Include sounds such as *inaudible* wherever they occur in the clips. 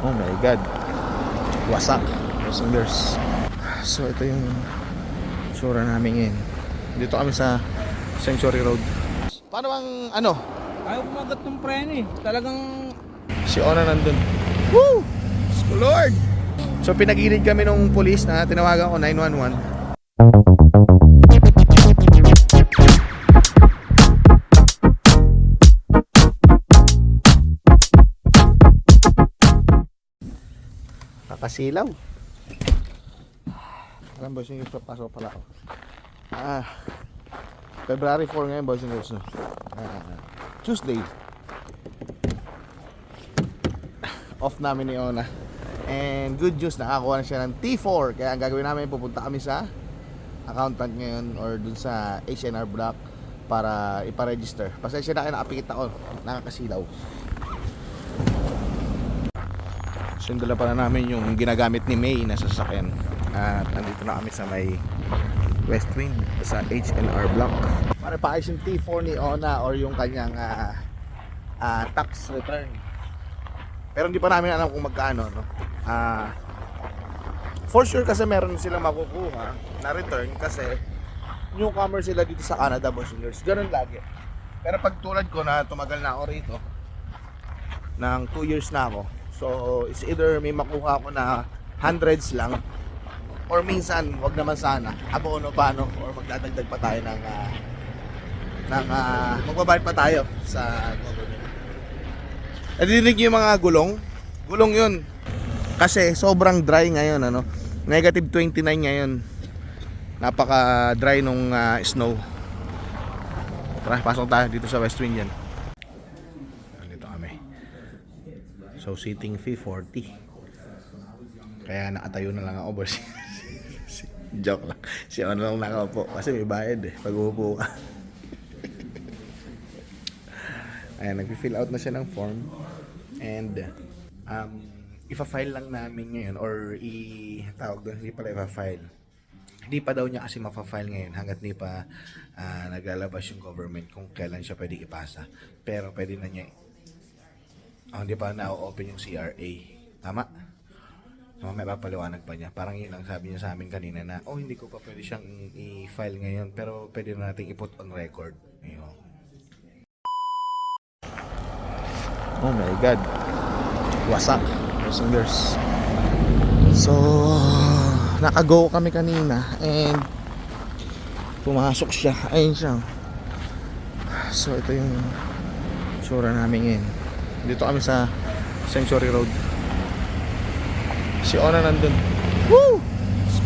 Oh my God. Wasak. Passengers. So ito yung sura namin ngayon. Dito kami sa Sanctuary Road. Paano bang ano? Ayaw kumagat ng preno eh. Talagang Si Ona nandun. Woo! Lord! So pinagilid kami nung police na tinawagan ko 911. Nakasilaw. Alam boys, yung papasok pala ako. Ah, February 4 ngayon boys and girls. No? Ah, Tuesday. off namin ni Ona. And good news, nakakuha na siya ng T4. Kaya ang gagawin namin, pupunta kami sa accountant ngayon or dun sa HNR block para iparegister. Pasensya na kayo nakapikit ako, nakakasilaw. So yung dala pala namin yung ginagamit ni May na sasakyan. At nandito na kami sa may West Wing sa HNR block. Para paayos yung T4 ni Ona or yung kanyang ah, ah, tax return. Pero hindi pa namin alam kung magkano, no? Ah, for sure kasi meron silang makukuha na return kasi newcomer sila dito sa Canada, boys girls. Ganun lagi. Pero pag tulad ko na tumagal na ako rito, ng 2 years na ako. So, it's either may makuha ko na hundreds lang or minsan, wag naman sana, abono paano or magdadagdag pa tayo ng ah, ng ah, magbabayad pa tayo sa government. Nadidinig niyo yung mga gulong? Gulong yun. Kasi sobrang dry ngayon, ano. Negative 29 ngayon. Napaka dry nung ah, snow. Tara, pasok tayo dito sa West Wind yan. Dito kami. So, sitting fee 40. Kaya nakatayo na lang ako, boss. *laughs* Joke lang. Si ano lang nakaupo. Kasi may bayad eh. Pag uupo ka. Ayan, nag-fill out na siya ng form. And, um, ipa-file lang namin ngayon or i tawag doon, hindi pala ipa-file. Hindi pa daw niya kasi mapa-file ngayon hanggat hindi pa ah, naglalabas yung government kung kailan siya pwede ipasa. Pero pwede na niya, oh, hindi pa na-open yung CRA. Tama? Mamaya papaliwanag pa niya. Parang yun ang sabi niya sa amin kanina na, oh, hindi ko pa pwede siyang i-file ngayon, pero pwede na nating i-put on record. Ayun. Oh my God. Wasak. Passengers. So, nakago kami kanina and pumasok siya. Ayun siya. So, ito yung sura namin ngayon. Dito kami sa Sanctuary Road. Si Ona nandun. Woo!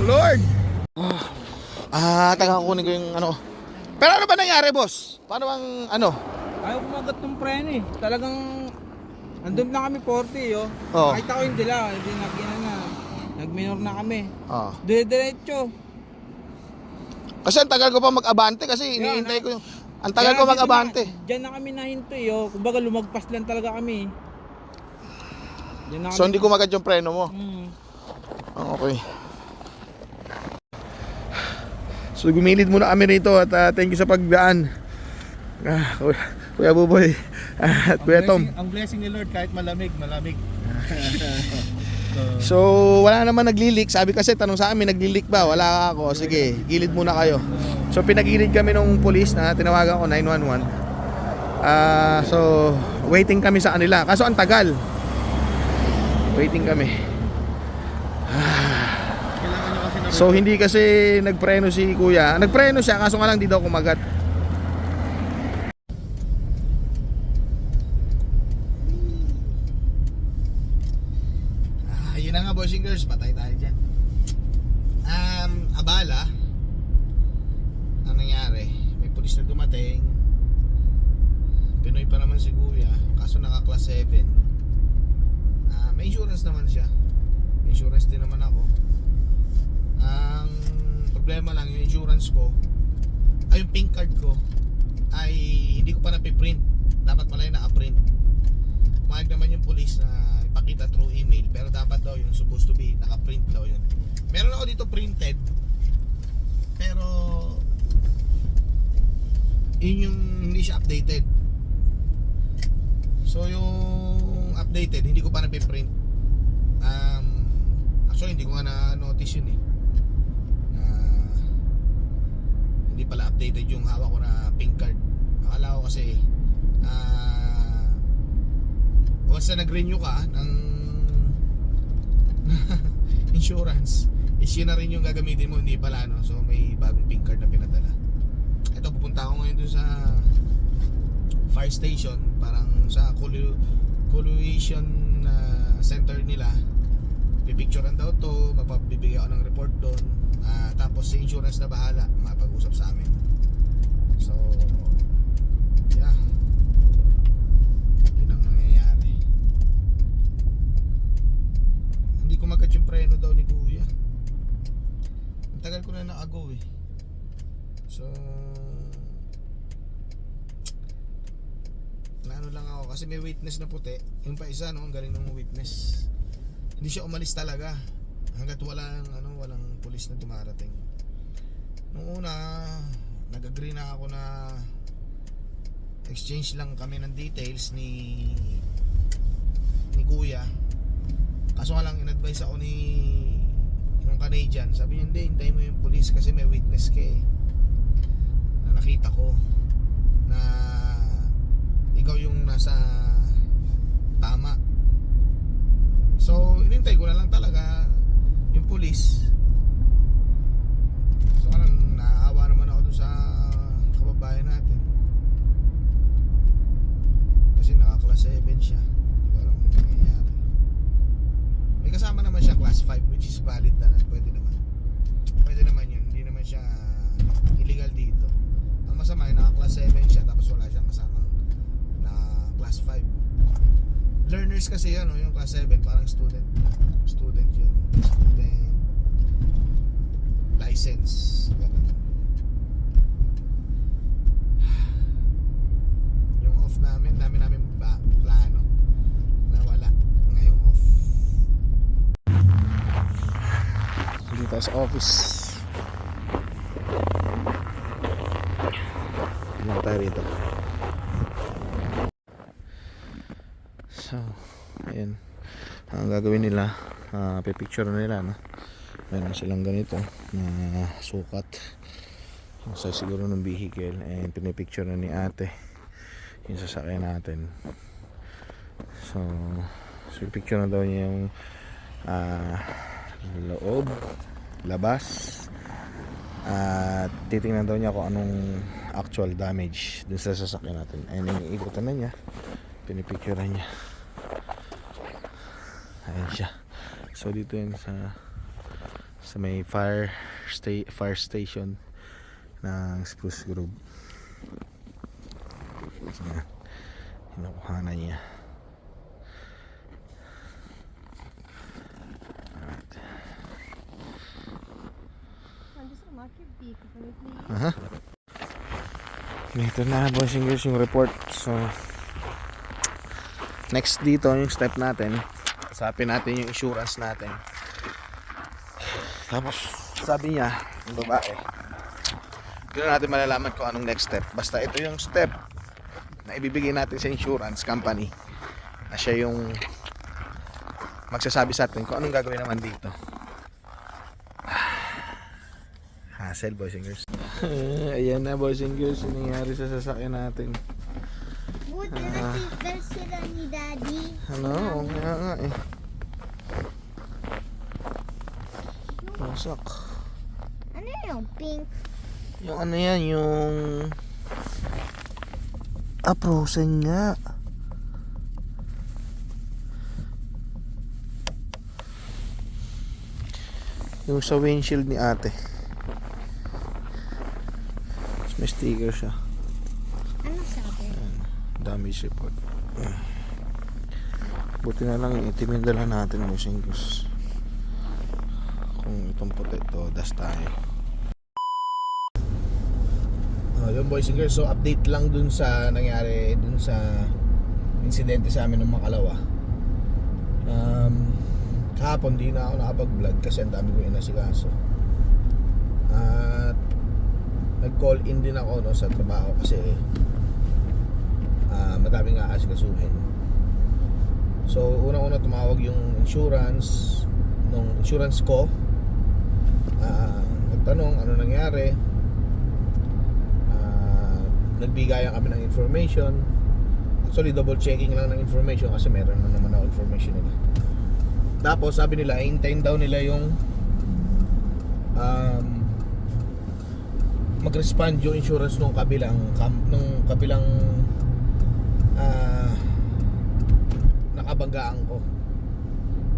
Lord! Ah, taga kukunin ko yung ano. Pero ano ba nangyari, boss? Paano bang ano? ayaw kumagat ng preno eh. Talagang andun na kami 40 yo. Oo. Nakita ko yung dila. Hindi nagina na. Nagminor na kami. Ah. Dire-diretso. Kasi ang tagal ko pa mag-abante kasi iniintay ko yung ang tagal ko mag-abante. Na, diyan na kami nahinto yo. Kumbaga lumagpas lang talaga kami. Diyan na kami. So hindi ko magad yung preno mo. Hmm. Ah, okay. So gumilid muna kami rito at ah, thank you sa pagdaan. Ah, Kuya, Kuya Buboy at Kuya Tom. Ang blessing ni Lord kahit malamig, malamig. *laughs* So wala naman naglilik. Sabi kasi tanong sa amin naglilik ba? Wala ako. Sige, gilid muna kayo. So pinagilid kami nung police na tinawagan ko 911. Ah, so waiting kami sa kanila. Kaso ang tagal. Waiting kami. So hindi kasi nagpreno si kuya. Nagpreno siya kaso nga lang di daw kumagat. Ah, yun na nga boys and girls, patay tayo dyan. Um, abala. Ang nangyari, may pulis na dumating. Pinoy pa naman si kuya, kaso naka class 7. Ah, may insurance naman siya. May insurance din naman ako. Ang problema lang yung insurance ko ay yung pink card ko ay hindi ko pa napiprint. Dapat pala yung naka-print. Mahal naman yung police na ipakita through email pero dapat daw yung supposed to be naka-print daw yun. Meron ako dito printed pero yun yung hindi siya updated. So yung updated hindi ko pa napiprint. Actually, hindi ko nga na-notice yun eh. Na hindi pala updated yung hawak ko na pink card. Akala ko kasi ah once na nag-renew ka ng *laughs* insurance, is yun na rin yung gagamitin mo, hindi pala no. So may bagong pink card na pinadala. Ito, pupunta ako ngayon dun sa fire station, parang sa collu- collusion na center nila. Pipicturean daw to, magpapibigay ako ng report doon. Ah, tapos si insurance na bahala, mapag-usap sa amin. So, yeah. Yun ang nangyayari. Hindi ko magat yung preno daw ni kuya. Ang tagal ko na naagaw eh. So, naano lang ako kasi may witness na puti. Yung pa isa no, ang galing ng witness. Hindi siya umalis talaga hangga't walang ano, walang pulis na dumarating. Nung una, nag-agree na ako na exchange lang kami ng details ni ni Kuya. Kaso nga lang in-advise ako ni yung Canadian, sabi niya hindi, hintayin mo yung police kasi may witness ka eh. Na nakita ko na ikaw yung nasa tama. So, inintay ko na lang talaga yung police. So, parang naawa naman ako dun sa kababayan natin. Kasi naka-class 7 siya. Hindi ko alam kung ano nangyayari. May class 5 which is valid na. Pwede naman. Pwede naman yun. Hindi naman siya illegal dito. Ang masama ay naka-class 7 siya tapos wala siyang kasamang na class 5. Learners kasi yan, no? yung class 7 parang student. Student yun. Student license. Ganun. *sighs* Yung off namin, dami namin ba, plano. Dito sa office. Tayo rito. So, ayan. Ang gagawin nila, uh, pipicture nila, no? Meron silang ganito na sukat. Yung size siguro ng vehicle and pinipicture na ni ate yung sasakyan natin. So, so picture na daw niya yung ah, loob, labas, at titingnan daw niya kung anong actual damage dun sa sasakyan natin. And iniikutan na niya, pinipicturean niya. Ayan siya. So dito yun sa sa may fire sta fire station ng Spruce Grove. So, yan. Kinukuha na niya. Aha. Ito na boys and girls yung report. So next dito yung step natin. Usapin natin yung insurance natin. Tapos sabi niya, yung babae, doon na natin malalaman kung anong next step. Basta ito yung step na ibibigay natin sa insurance company na siya yung magsasabi sa atin kung anong gagawin naman dito. Hassle boys and girls. *laughs* Ayan na boys and girls, yung nangyari sa sasakyan natin. Buti na seatbelt sila ni Daddy. Ano? Oo nga nga eh. Wasak. Ano yung pink? Yung ano yan, yung... Ah, frozen nga. Yung sa windshield ni ate. Tapos May sticker siya. Ano sabi? Damage report. Buti na lang itim yung dala natin ng singles. Kung itong puti to, das tayo. Oh, yun boys and girls, so update lang dun sa nangyari dun sa insidente sa amin ng Makalawa. Um, kahapon di na ako nakapag-vlog kasi ang dami ko inasikaso. At nag-call in din ako no, sa trabaho kasi ah madaming aasikasuhin. So, unang-una tumawag yung insurance nung insurance ko. Ah, nagtanong ano nangyari. Ah, nagbigayan kami ng information. Actually, double checking lang ng information kasi meron na naman ako information nila. Tapos sabi nila, hintayin daw nila yung um, mag-respond yung insurance nung kabilang nung kabilang ah, nakabanggaan ko.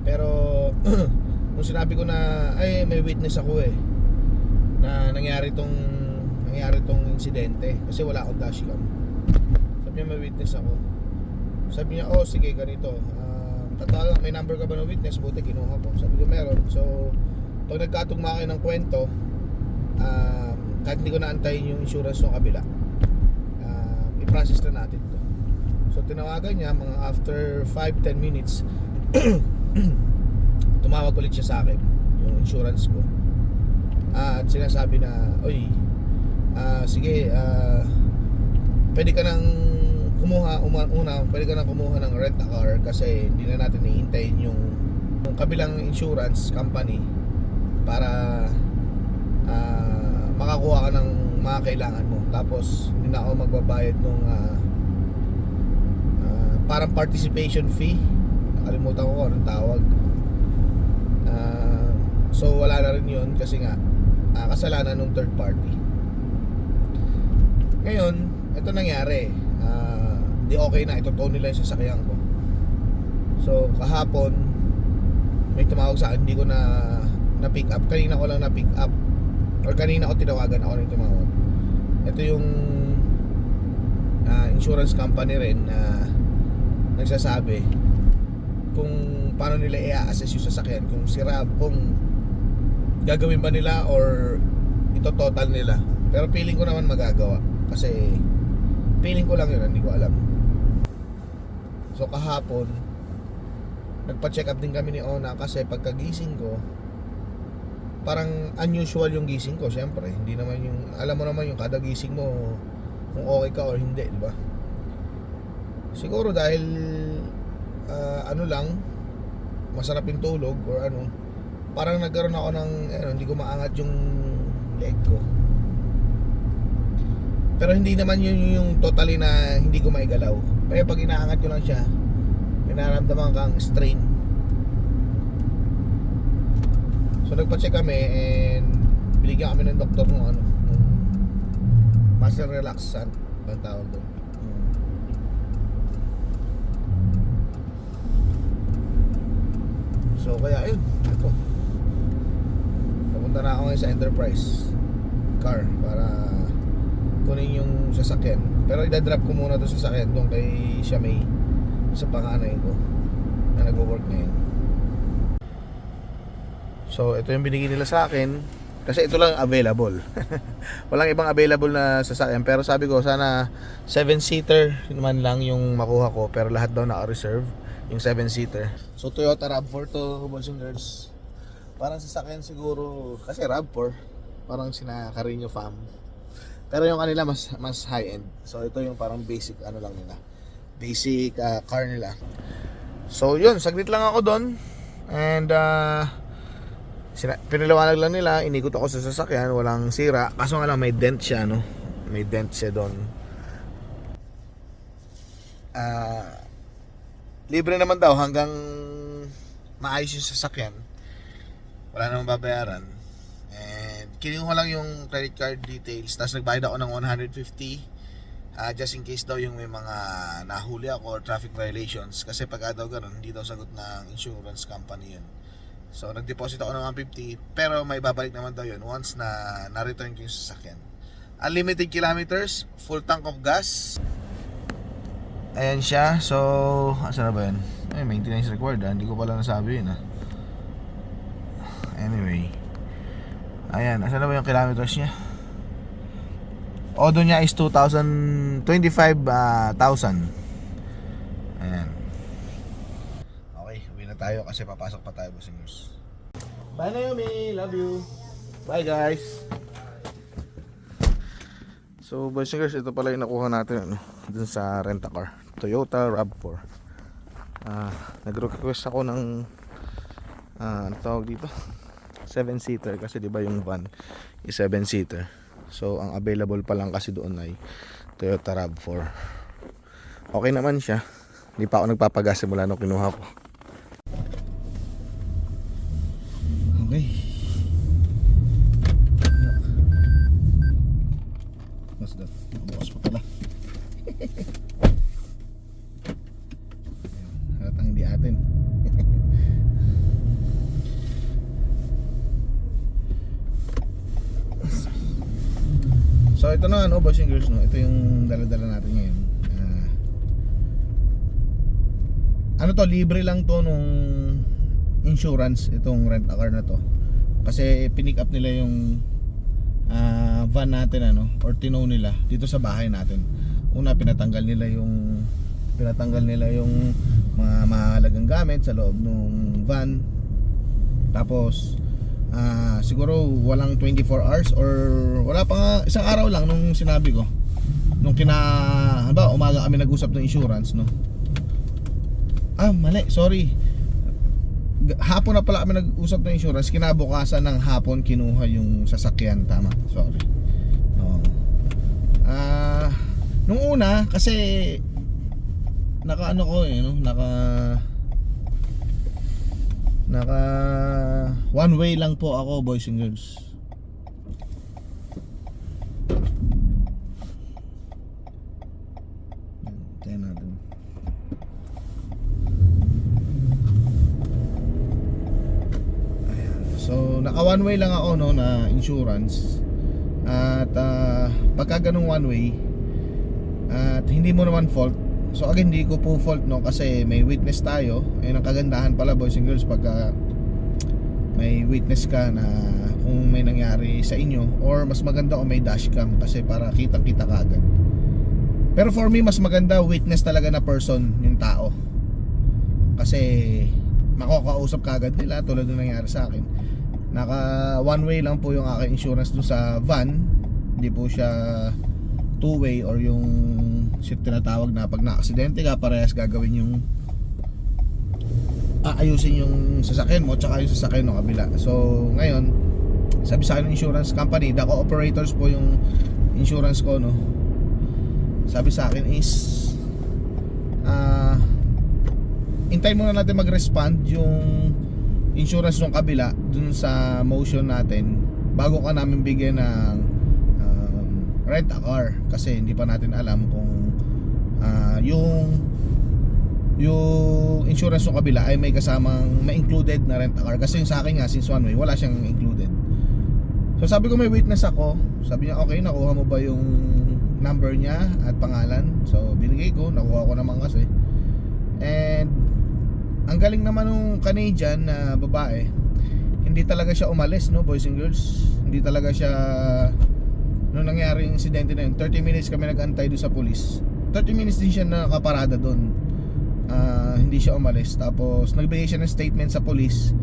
Pero *clears throat* nung sinabi ko na ay may witness ako eh na nangyari tong nangyari tong insidente kasi wala akong dashcam. Sabi niya may witness ako. Sabi niya, oh sige ganito. Um, tatawag may number ka ba ng witness? Buti kinuha ko. Sabi ko meron. So pag nagkatugma kayo ng kwento, um, kahit hindi ko naantayin yung insurance ng kabila, um, i-process na natin to. So tinawagan niya mga after 5-10 minutes *clears throat* tumawag ulit siya sa akin yung insurance ko Ah, at sinasabi na oy ah, sige ah, pwede ka nang kumuha uma, una pwede ka nang kumuha ng rent a car kasi hindi na natin ihintayin yung, yung kabilang insurance company para makakuha ka ng mga kailangan mo. Tapos hindi na ako magbabayad nung ah, ah, parang participation fee. Nakalimutan ko anong tawag. Ah, so wala na rin yun kasi nga ah, kasalanan ng third party. Ngayon ito nangyari. Ah, di okay na. Ito nila yung sasakyan ko. So kahapon may tumawag sa akin. Hindi ko na na pick up. Kanina ko lang na pick up or kanina ko tinawagan ako yung tumawag ito yung ah, insurance company rin na nagsasabi kung paano nila i-assess yung sasakyan. Kung sira kung gagawin ba nila or ito total nila. Pero feeling ko naman magagawa. Kasi feeling ko lang yun hindi ko alam. So kahapon nagpa-check up din kami ni Ona kasi pagkagising ko parang unusual yung gising ko syempre. Hindi naman yung alam mo naman yung kada gising mo kung okay ka or hindi di ba? Siguro dahil ah, ano lang masarap yung tulog or ano parang nagkaroon ako ng ano, hindi ko maangat yung leg ko. Pero hindi naman yun yung totally na hindi ko maigalaw. Kaya pag inaangat ko lang siya may nararamdaman kang strain so nagpa-check kami and binigyan kami ng doktor ng ano ng muscle relaxant ang tawag doon So kaya yun, ito. Pupunta na ako ngayon sa Enterprise car para kunin yung sasakyan. Pero idadrop ko muna 'to sa sasakyan doon kay Shamay sa panganay ko na nagwo-work ngayon. So ito yung binigay nila sa akin kasi ito lang available. *laughs* Walang ibang available na sasakyan pero sabi ko sana 7-seater naman lang yung makuha ko pero lahat daw naka-reserve yung 7-seater. So Toyota RAV4 to boys and girls. Parang sasakyan siguro kasi RAV4 parang sina Carino fam. Pero yung kanila mas mas high end. So ito yung parang basic ano lang nila. Basic ah, car nila. So yun, saglit lang ako doon. And uh, sina- pinaliwanag lang nila, inikot ako sa sasakyan, walang sira. Kaso nga lang may dent siya, no? May dent siya doon. Ah, libre naman daw hanggang maayos yung sasakyan. Wala namang babayaran. And kinuha ko lang yung credit card details. Tapos nagbayad ako ng 150 ah, just in case daw yung may mga nahuli ako or traffic violations. Kasi pag daw ganun, hindi daw sagot ng insurance company yun. So nag-deposit ako ng 150 pero may babalik naman daw yun once na na-return ko yung sasakyan. Unlimited kilometers, full tank of gas. Ayan siya. So, asa na ba yun? Ay, maintenance required ah. Hindi ko pala nasabi yun ah. Anyway. Ayan, asa na ba yung kilometers niya? Odo niya is 2,000, 25,000. Ayan. Tayo kasi papasok pa tayo, bossingers. Bye Naomi, love you. Bye guys. So, bossingers, ito pala yung nakuha natin ano, dun sa rent-a-car. Toyota RAV4. Ah, nag-request ako ng ah, ano tawag dito? 7 seater kasi 'di ba yung van is 7 seater. So ang available pa lang kasi doon ay Toyota RAV4. Okay naman siya. Hindi pa ako nagpapagas simula nung kinuha ko. Okay. Mas da. Bukas pa pala. Ayan, Halatang hindi atin. So ito na ano boys and girls no, ito yung dala-dala natin ngayon. Ah, ano to, libre lang to nung insurance itong rent a car na to. Kasi pinick up nila yung ah, van natin ano or tinow nila dito sa bahay natin. Una pinatanggal nila yung pinatanggal nila yung mga mahalagang gamit sa loob ng van. Tapos ah siguro walang 24 hours or wala pa nga isang araw lang nung sinabi ko. Nung kina ba umaga kami nag-usap ng insurance no? Ah mali sorry. Hapon na pala kami nag-usap ng insurance kinabukasan ng hapon kinuha yung sasakyan tama? Sorry. Oo. ah nung una kasi naka ano ko eh no? Naka Naka one way lang po ako boys and girls. Naka one way lang ako no na insurance. At ah, pagka ganung one way at hindi mo naman fault So again, hindi ko po fault no kasi may witness tayo. Ayun ang kagandahan pala boys and girls pagka may witness ka na kung may nangyari sa inyo or mas maganda kung may dashcam kasi para kitang-kita ka agad. Pero for me mas maganda witness talaga na person yung tao. Kasi makakausap ka agad nila tulad ng nangyari sa akin. Naka one way lang po yung aking insurance dun sa van. Hindi po siya two way or yung siya tinatawag na pag na-aksidente ka parehas gagawin yung aayusin yung sasakyan mo tsaka yung sasakyan ng kabila. So ngayon sabi sa akin ng insurance company the operators po yung insurance ko no? Sabi sa akin is ah hintayin muna natin mag-respond yung insurance ng kabila dun sa motion natin bago ka namin bigyan ng um, rent a car. Kasi hindi pa natin alam kung ah, yung yung insurance ng kabila ay may kasamang may included na rent a car. Kasi yung sa akin nga since one way wala siyang included. So sabi ko may witness ako. Sabi niya okay nakuha mo ba yung number niya at pangalan? So binigay ko nakuha ko naman kasi. And ang galing naman ng Canadian na babae hindi talaga siya umalis no boys and girls? Hindi talaga siya nung nangyari yung insidente na yun 30 minutes kami nag-antay doon sa police 30 minutes din siya nakaparada doon Ah, hindi siya umalis. Tapos nagbigay siya ng statement sa police.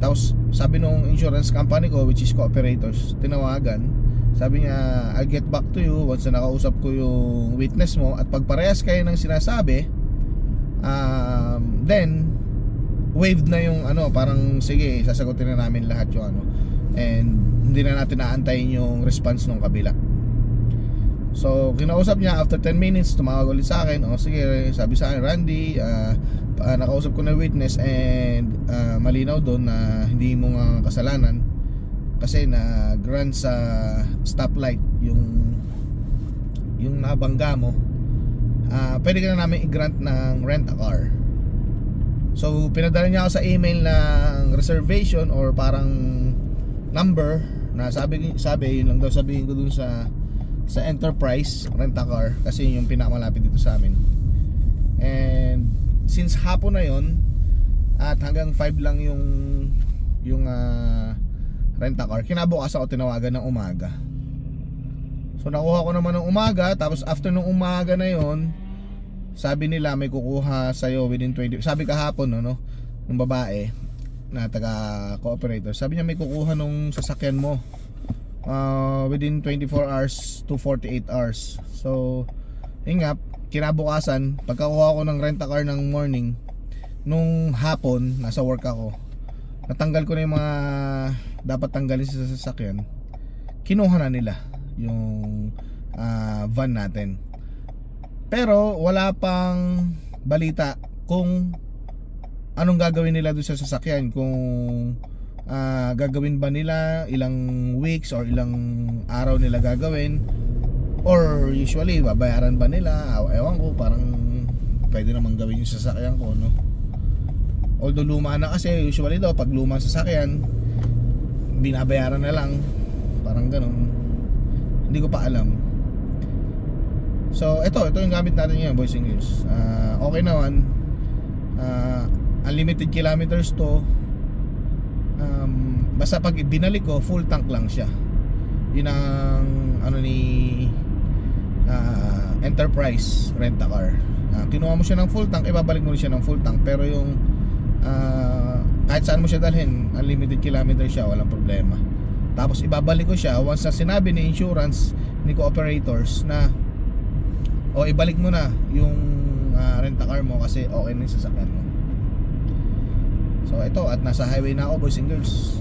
Tapos sabi nung insurance company ko which is cooperators tinawagan. Sabi niya I'll get back to you once na nakausap ko yung witness mo at pag parehas kayo ng sinasabi um, then waived na yung ano parang sige sasagutin na namin lahat yung ano. And hindi na natin naantayin yung response ng kabila So, kinausap niya after 10 minutes, tumawag ulit sa akin. O sige, sabi sa akin, Randy, pa- nakausap ko na witness and ah, malinaw doon na hindi mo nga kasalanan kasi na grant sa stoplight yung yung nabangga mo. Ah, pwede ka na namin i-grant ng rent a car. So, pinadala niya ako sa email ng reservation or parang number na sabi sabi yun lang daw sabihin ko dun sa sa Enterprise rent car kasi yun yung pinakamalapit dito sa amin. And since hapon na yon at hanggang 5 lang yung yung uh, rent car, kinabukas ako tinawagan ng umaga. So nakuha ko naman ng umaga tapos after nung umaga na yon sabi nila may kukuha sa within 20 sabi kahapon no, no ng babae na taga cooperator sabi niya may kukuha nung sasakyan mo uh, within 24 hours to 48 hours. So, yun nga, kinabukasan, pagkakuha ko ng rent a car ng morning, nung hapon, nasa work ako, natanggal ko na yung mga dapat tanggalin sa sasakyan kinuha na nila yung ah, van natin pero wala pang balita kung anong gagawin nila doon sa sasakyan kung ah, gagawin ba nila ilang weeks or ilang araw nila gagawin? Or usually babayaran ba nila? Ewan ko parang pwede namang gawin yung sasakyan ko no? Although luma na kasi usually daw pag luma sasakyan binabayaran na lang. Parang ganun. Hindi ko pa alam. So ito ito yung gamit natin ngayon boys and girls. Ah, okay naman. Ah, unlimited kilometers to um, basta pag binalik ko full tank lang siya. Yun ang ano ni ah, Enterprise rent a car. Ah, kinuha mo siya ng full tank ibabalik mo rin siya ng full tank. Pero yung ah, kahit saan mo siya dalhin unlimited kilometers siya walang problema. Tapos ibabalik ko siya once na sinabi ni insurance ni cooperators na o ibalik mo na yung ah, rent a car mo kasi okay na yung sasakyan mo so ito at nasa highway na ako boys and girls